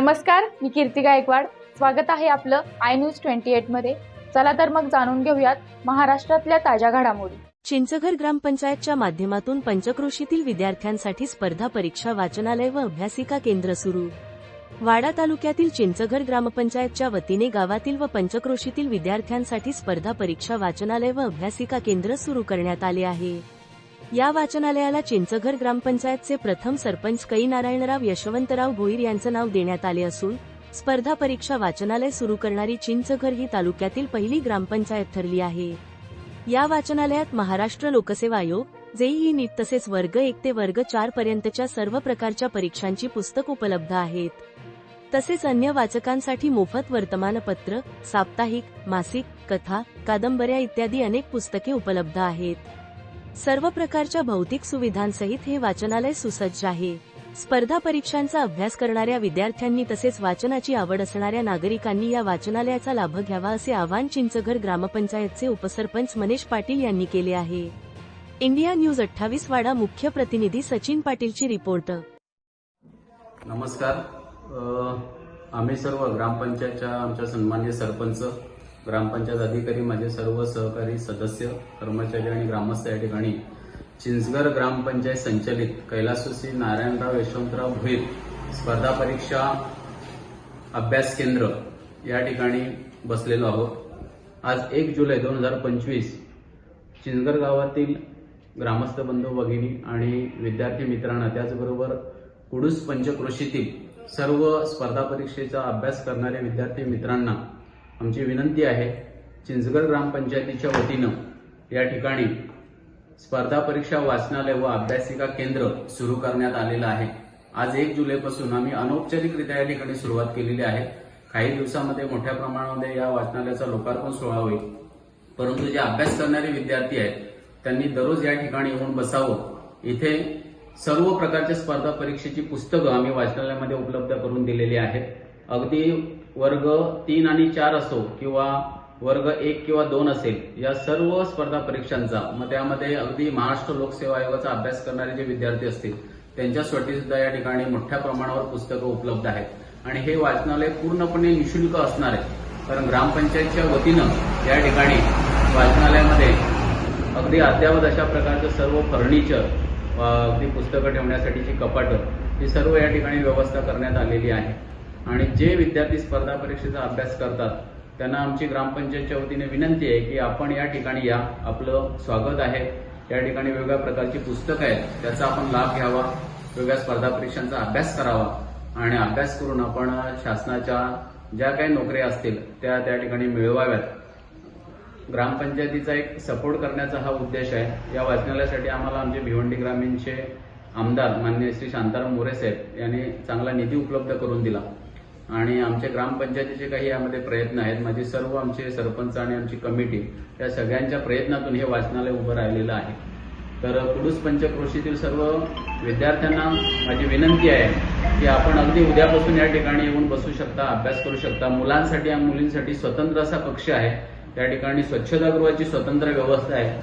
नमस्कार मी कीर्ती गायकवाड. स्वागत आहे आपलं आय न्यूज ट्वेंटी मध्ये. चला तर मग जाणून घेऊयात महाराष्ट्रातल्या ताज्या घडामोडी. चिंचघर ग्रामपंचायतच्या माध्यमातून पंचक्रोशीतील विद्यार्थ्यांसाठी स्पर्धा परीक्षा वाचनालय व अभ्यासिका केंद्र सुरू. वाडा तालुक्यातील चिंचघर ग्रामपंचायतच्या वतीने गावातील व पंचक्रोशीतील विद्यार्थ्यांसाठी स्पर्धा परीक्षा वाचनालय व अभ्यासिका केंद्र सुरू करण्यात आले आहे. या वाचनालयाला चिंचघर ग्रामपंचायतचे प्रथम सरपंच कै नारायणराव यशवंतराव भोईर यांचं नाव देण्यात आले असून स्पर्धा परीक्षा वाचनालय सुरू करणारी चिंचघर ही तालुक्यातील पहिली ग्रामपंचायत ठरली आहे. या वाचनालयात महाराष्ट्र लोकसेवा आयोग जेईई नीट तसेच वर्ग एक ते वर्ग चार पर्यंतच्या सर्व प्रकारच्या परीक्षांची पुस्तक उपलब्ध आहेत. तसेच अन्य वाचकांसाठी मोफत वर्तमानपत्र साप्ताहिक मासिक कथा कादंबऱ्या इत्यादी अनेक पुस्तके उपलब्ध आहेत. सर्व प्रकारच्या भौतिक सुविधांसहित हे वाचनालय सुसज्ज आहे. स्पर्धा परीक्षांचा अभ्यास करणाऱ्या विद्यार्थ्यांनी तसेच वाचनाची आवड असणाऱ्या नागरिकांनी या वाचनालयाचा लाभ घ्यावा असे आवाहन चिंचघर ग्रामपंचायतचे उपसरपंच मनेश पाटील यांनी केले आहे. इंडिया न्यूज अठ्ठावीस वाडा मुख्य प्रतिनिधी सचिन पाटीलची रिपोर्ट. नमस्कार. आम्ही सर्व ग्रामपंचायतच्या आमच्या सन्मान्य सरपंच ग्रामपंचायत अधिकारी माझे सर्व सहकारी सदस्य कर्मचारी आणि ग्रामस्थ या ठिकाणी चिंचगर ग्रामपंचायत संचलित कैलासवासी नारायणराव यशवंतराव भुईर स्पर्धा परीक्षा अभ्यास केंद्र या ठिकाणी बसलेलो आहोत. आज एक जुलै दोन हजार पंचवीस चिंचघर गावातील ग्रामस्थ बंधू भगिनी आणि विद्यार्थी मित्रांना त्याचबरोबर कुडूस पंचक्रोशीतील सर्व स्पर्धा परीक्षेचा अभ्यास करणाऱ्या विद्यार्थी मित्रांना आमची विनंती आहे चिंचगड ग्रामपंचायतीच्या वतीनं या ठिकाणी स्पर्धा परीक्षा वाचनालय व अभ्यासिका केंद्र सुरू करण्यात आलेलं आहे. आज एक जुलैपासून आम्ही अनौपचारिकरित्या या ठिकाणी सुरुवात केलेली आहे. काही दिवसामध्ये मोठ्या प्रमाणामध्ये या वाचनालयाचा लोकार्पण सोहळा होईल. परंतु जे अभ्यास करणारे विद्यार्थी आहेत त्यांनी दररोज या ठिकाणी येऊन बसावं. इथे सर्व प्रकारच्या स्पर्धा परीक्षेची पुस्तकं आम्ही वाचनालयामध्ये उपलब्ध करून दिलेली आहेत. अगदी वर्ग तीन आणि चार असो किंवा वर्ग एक किंवा दोन असेल या सर्व स्पर्धा परीक्षांचा मग त्यामध्ये अगदी महाराष्ट्र लोकसेवा आयोगाचा अभ्यास करणारे जे विद्यार्थी असतील त्यांच्यासाठी सुद्धा या ठिकाणी मोठ्या प्रमाणावर पुस्तकं उपलब्ध आहेत. आणि हे वाचनालय पूर्णपणे निशुल्क असणार आहे. कारण ग्रामपंचायतच्या वतीनं या ठिकाणी वाचनालयामध्ये अगदी अद्यावत अशा प्रकारचं सर्व फर्निचर अगदी पुस्तकं ठेवण्यासाठीची कपाटं ही सर्व या ठिकाणी व्यवस्था करण्यात आलेली आहे. आणि जे विद्यार्थी स्पर्धा परीक्षेचा अभ्यास करतात त्यांना आमची ग्रामपंचायतच्या वतीने विनंती आहे की आपण या ठिकाणी या. आपलं स्वागत आहे. या ठिकाणी वेगवेगळ्या प्रकारची पुस्तकं आहेत. त्याचा आपण लाभ घ्यावा. वेगळ्या स्पर्धा परीक्षांचा अभ्यास करावा. आणि अभ्यास करून आपण शासनाच्या ज्या काही नोकऱ्या असतील त्या त्या ठिकाणी मिळवाव्यात. ग्रामपंचायतीचा एक सपोर्ट करण्याचा हा उद्देश आहे. या वाचनालयासाठी आम्हाला आमचे भिवंडी ग्रामीणचे आमदार मान्य श्री शांताराम मोरे साहेब यांनी चांगला निधी उपलब्ध करून दिला. आणि आमच्या ग्रामपंचायतीचे काही यामध्ये प्रयत्न आहेत. माझे सर्व आमचे सरपंच आणि आमची कमिटी या सगळ्यांच्या प्रयत्नातून हे वाचनालय उभं राहिलेलं आहे. तर कुडूस पंचक्रोशीतील सर्व विद्यार्थ्यांना माझी विनंती आहे की आपण अगदी उद्यापासून या ठिकाणी येऊन बसू शकता अभ्यास करू शकता. मुलांसाठी आणि मुलींसाठी स्वतंत्र असा कक्ष आहे. त्या ठिकाणी स्वच्छतागृहाची स्वतंत्र व्यवस्था आहे.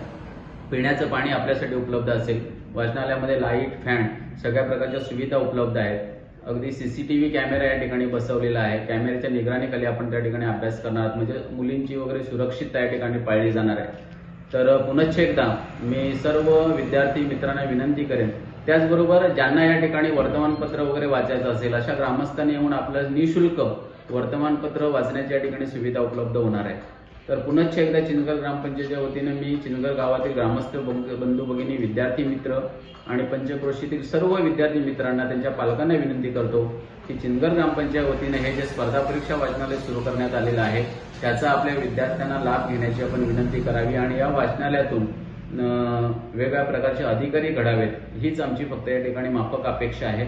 पिण्याचं पाणी आपल्यासाठी उपलब्ध असेल. वाचनालयामध्ये लाइट फॅन सगळ्या प्रकारच्या सुविधा उपलब्ध आहेत. अगदी सीसीटीव्ही कॅमेरा या ठिकाणी बसवलेला आहे. कॅमेऱ्याच्या निगराणीखाली आपण त्या ठिकाणी अभ्यास करणार आहोत. म्हणजे मुलींची वगैरे सुरक्षितता या ठिकाणी पाळली जाणार आहे. तर पुनश्च एकदा मी सर्व विद्यार्थी मित्रांना विनंती करेन. त्याचबरोबर ज्यांना या ठिकाणी वर्तमानपत्र वगैरे वाचायचं असेल अशा ग्रामस्थांनी येऊन आपलं निशुल्क वर्तमानपत्र वाचण्याची या ठिकाणी सुविधा उपलब्ध होणार आहे. तर पुनश्च एकदा चिनगर ग्रामपंचायतच्या वतीनं मी चिनगर गावातील ग्रामस्थ बंधू भगिनी विद्यार्थी मित्र आणि पंचक्रोशीतील सर्व विद्यार्थी मित्रांना त्यांच्या पालकांना विनंती करतो की चिनगर ग्रामपंचायत वतीने हे जे स्पर्धा परीक्षा वाचनालय सुरू करण्यात आलेलं आहे त्याचा आपल्या विद्यार्थ्यांना लाभ घेण्याची आपण विनंती करावी आणि या वाचनालयातून वेगळ्या वेगवेगळ्या प्रकारचे अधिकारी घडावेत हीच आमची फक्त या ठिकाणी माफक अपेक्षा आहे.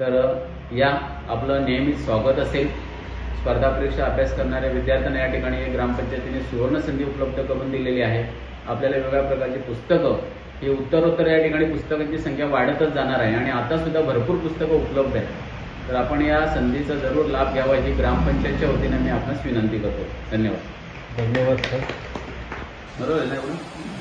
तर या आपलं नेहमीच स्वागत असेल. स्पर्धा परीक्षा अभ्यास करणाऱ्या विद्यार्थ्यांना या ठिकाणी ग्रामपंचायतीने सुवर्ण संधी उपलब्ध करून दिलेली आहे. आपल्याला वेगवेगळ्या प्रकारची पुस्तकं ही उत्तरोत्तर या ठिकाणी पुस्तकांची संख्या वाढतच जाणार आहे आणि आता सुद्धा भरपूर पुस्तकं उपलब्ध आहेत. तर आपण या संधीचा जरूर लाभ घ्यावा ही ग्रामपंचायतच्या वतीने मी आपणास विनंती करतो. धन्यवाद. धन्यवाद सर. बरोबर?